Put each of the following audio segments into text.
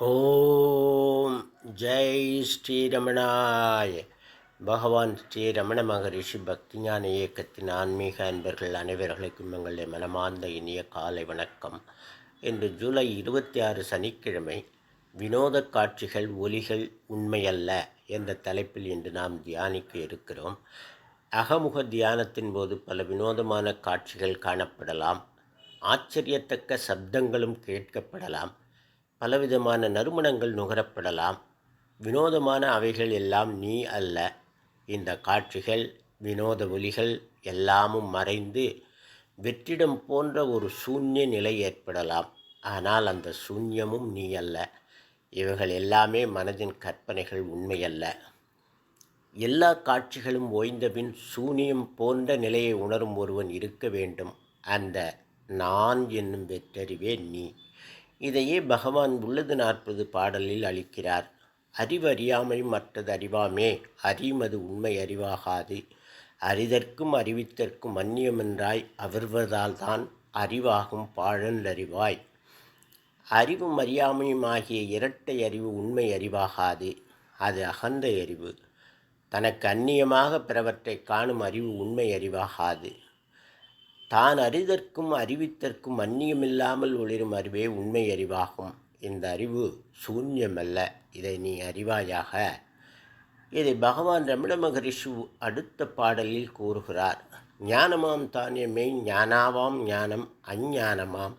ஓம் ஜெய் ஸ்ரீரமணாய். பகவான் ஸ்ரீரமண மகரிஷி பக்திஞான இயக்கத்தின் ஆன்மீக அன்பர்கள் அனைவர்களுக்கும் எங்களுடைய மனமார்ந்த இனிய காலை வணக்கம். இன்று ஜூலை இருபத்தி ஆறு சனிக்கிழமை வினோத காட்சிகள் ஒலிகள் உண்மையல்ல என்ற தலைப்பில் இன்று நாம் தியானிக்க இருக்கிறோம். அகமுக தியானத்தின் போது பல வினோதமான காட்சிகள் காணப்படலாம். ஆச்சரியத்தக்க சப்தங்களும் கேட்கப்படலாம். பலவிதமான நறுமணங்கள் நுகரப்படலாம். வினோதமான அவைகள் எல்லாம் நீ அல்ல. இந்த காட்சிகள் வினோத ஒலிகள் எல்லாமும் மறைந்து வெற்றிடம் போன்ற ஒரு சூன்ய நிலை ஏற்படலாம். ஆனால் அந்த சூன்யமும் நீ அல்ல. இவைகள் எல்லாமே மனதின் கற்பனைகள் உண்மையல்ல. எல்லா காட்சிகளும் ஓய்ந்தபின் சூனியம் போன்ற நிலையை உணரும் ஒருவன் இருக்க வேண்டும். அந்த நான் என்னும் வெற்றறிவே நீ. இதையே பகவான் உள்ளது நாற்பது பாடலில் அளிக்கிறார். அறிவறியாமை மற்றது அறிவாமே? அறிமது உண்மை அறிவாகாது. அறிதற்கும் அறிவித்தற்கும் மன்னியமென்றாய் அவர்வதால்தான் அறிவாகும் பாழல் அறிவாய். அறிவும் அறியாமையும் ஆகிய இரட்டை அறிவு உண்மை அறிவாகாது. அது அகந்த அறிவு. தனக்கு அந்நியமாக பிறவற்றை காணும் அறிவு உண்மை அறிவாகாது. தான் அறிதற்கும் அறிவித்தற்கும் அந்நியமில்லாமல் ஒளிரும் அறிவே உண்மை அறிவாகும். இந்த அறிவு சூன்யமல்ல. இதை நீ அறிவாயாக. இதை பகவான் ரமண மகரிஷி அடுத்த பாடலில் கூறுகிறார். ஞானமாம் தானே மெய் ஞானாவாம் ஞானம் அஞ்ஞானமாம்.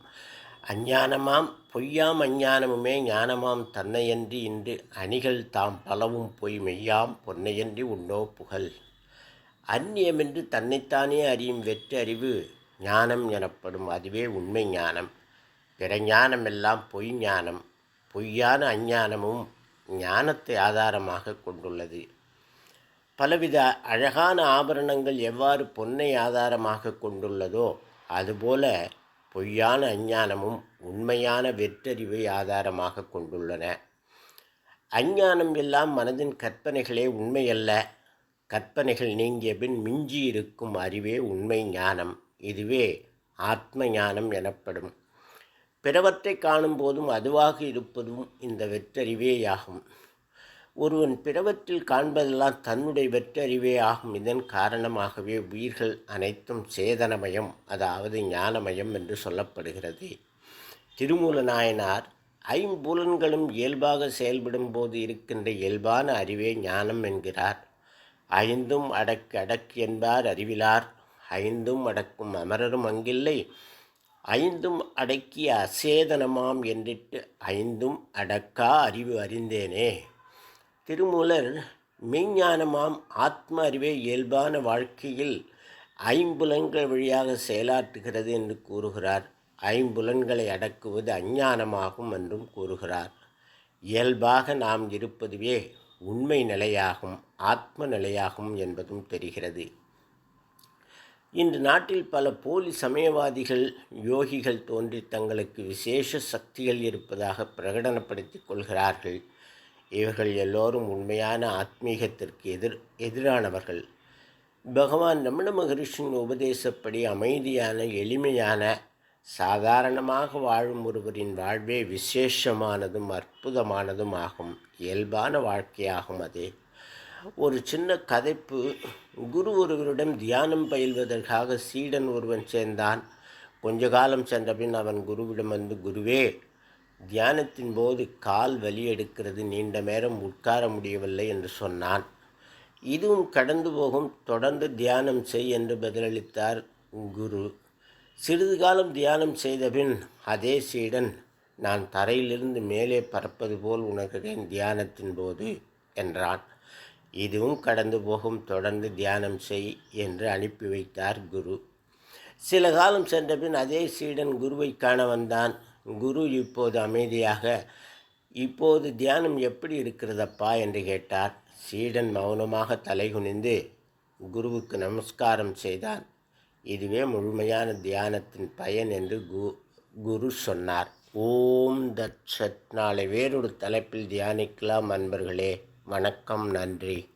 அஞ்ஞானமாம் பொய்யாம் அஞ்ஞானமுமே ஞானமாம் தன்னையன்றி இன்று அணிகள் தாம் பலவும் பொய் மெய்யாம் பொன்னையன்றி உன்னோ புகழ். அந்நியமென்று தன்னைத்தானே அறியும் வெற்று அறிவு ஞானம் எனப்படும் அதுவே உண்மை ஞானம். பிற ஞானம் எல்லாம் பொய் ஞானம். பொய்யான அஞ்ஞானமும் ஞானத்தை ஆதாரமாக கொண்டுள்ளது. பலவித அழகான ஆபரணங்கள் எவ்வாறு பொன்னை ஆதாரமாக கொண்டுள்ளதோ அதுபோல பொய்யான அஞ்ஞானமும் உண்மையான வெற்றறிவை ஆதாரமாக கொண்டுள்ளன. அஞ்ஞானம் எல்லாம் மனதின் கற்பனைகளே உண்மையல்ல. கற்பனைகள் நீங்கிய பின் மிஞ்சி இருக்கும் அறிவே உண்மை ஞானம். இதுவே ஆத்ம ஞானம் எனப்படும். பிறவற்றை காணும் போதும் அதுவாக இருப்பதும் இந்த வெற்றறிவேயாகும். ஒருவன் பிறவற்றில் காண்பதெல்லாம் தன்னுடைய வெற்றறிவே ஆகும். இதன் காரணமாகவே உயிர்கள் அனைத்தும் சேதனமயம் அதாவது ஞானமயம் என்று சொல்லப்படுகிறது. திருமூல நாயனார் ஐம்புலன்களும் இயல்பாக செயல்படும் போது இருக்கின்ற இயல்பான அறிவே ஞானம் என்கிறார். ஐந்தும் அடக்கு அடக்கு என்பார் அறிவிலார். ஐந்தும் அடக்கும் அமரரும் அங்கில்லை. ஐந்தும் அடக்கிய அசேதனமாம் என்றிட்டு ஐந்தும் அடக்கா அறிவு அறிந்தேனே. திருமூலர் மெய்ஞானமாம் ஆத்ம அறிவே இயல்பான வாழ்க்கையில் ஐம்புலன்கள் வழியாக செயலாற்றுகிறது என்று கூறுகிறார். ஐம்புலன்களை அடக்குவது அஞ்ஞானமாகும் என்றும் கூறுகிறார். இயல்பாக நாம் இருப்பதுவே உண்மை நிலையாகும் ஆத்ம நிலையாகும் என்பதும் தெரிகிறது. இன்று நாட்டில் பல போலி சமயவாதிகள் யோகிகள் தோன்றி தங்களுக்கு விசேஷ சக்திகள் இருப்பதாக பிரகடனப்படுத்திக் கொள்கிறார்கள். இவர்கள் எல்லோரும் உண்மையான ஆத்மீகத்திற்கு எதிர் எதிரானவர்கள். பகவான் ரமண மகரிஷின் உபதேசப்படி அமைதியான எளிமையான சாதாரணமாக வாழும் ஒருவரின் வாழ்வே விசேஷமானதும் அற்புதமானதும் ஆகும். இயல்பான வாழ்க்கையாகும் அது. ஒரு சின்ன கதைப்பு. குரு ஒருவரிடம் தியானம் பயில்வதற்காக சீடன் ஒருவன் சேர்ந்தான். கொஞ்ச காலம் சென்றபின் அவன் குருவிடம் வந்து குருவே தியானத்தின் போது கால் வலி எடுக்கிறது. நீண்ட நேரம் உட்கார முடியவில்லை என்று சொன்னான். இதுவும் கடந்து போகும். தொடர்ந்து தியானம் செய் என்று பதிலளித்தார் குரு. சிறிது காலம் தியானம் செய்தபின் அதே சீடன் நான் தரையிலிருந்து மேலே பறப்பது போல் உணர்கிறேன் தியானத்தின் போது என்றான். இதுவும் கடந்து போகும் தொடர்ந்து தியானம் செய் என்று அனுப்பி வைத்தார் குரு. சில காலம் சென்றபின் அதே சீடன் குருவை காண வந்தான். குரு இப்போது அமைதியாக இப்போது தியானம் எப்படி இருக்கிறதப்பா? என்று கேட்டார். சீடன் மௌனமாக தலைகுனிந்து குருவுக்கு நமஸ்காரம் செய்தான். இதுவே முழுமையான தியானத்தின் பயன் என்று கு குரு சொன்னார். ஓம் தட்சத் நாளை வேறொரு தலைப்பில் தியானிக்கலாம் அன்பர்களே. வணக்கம் நன்றி.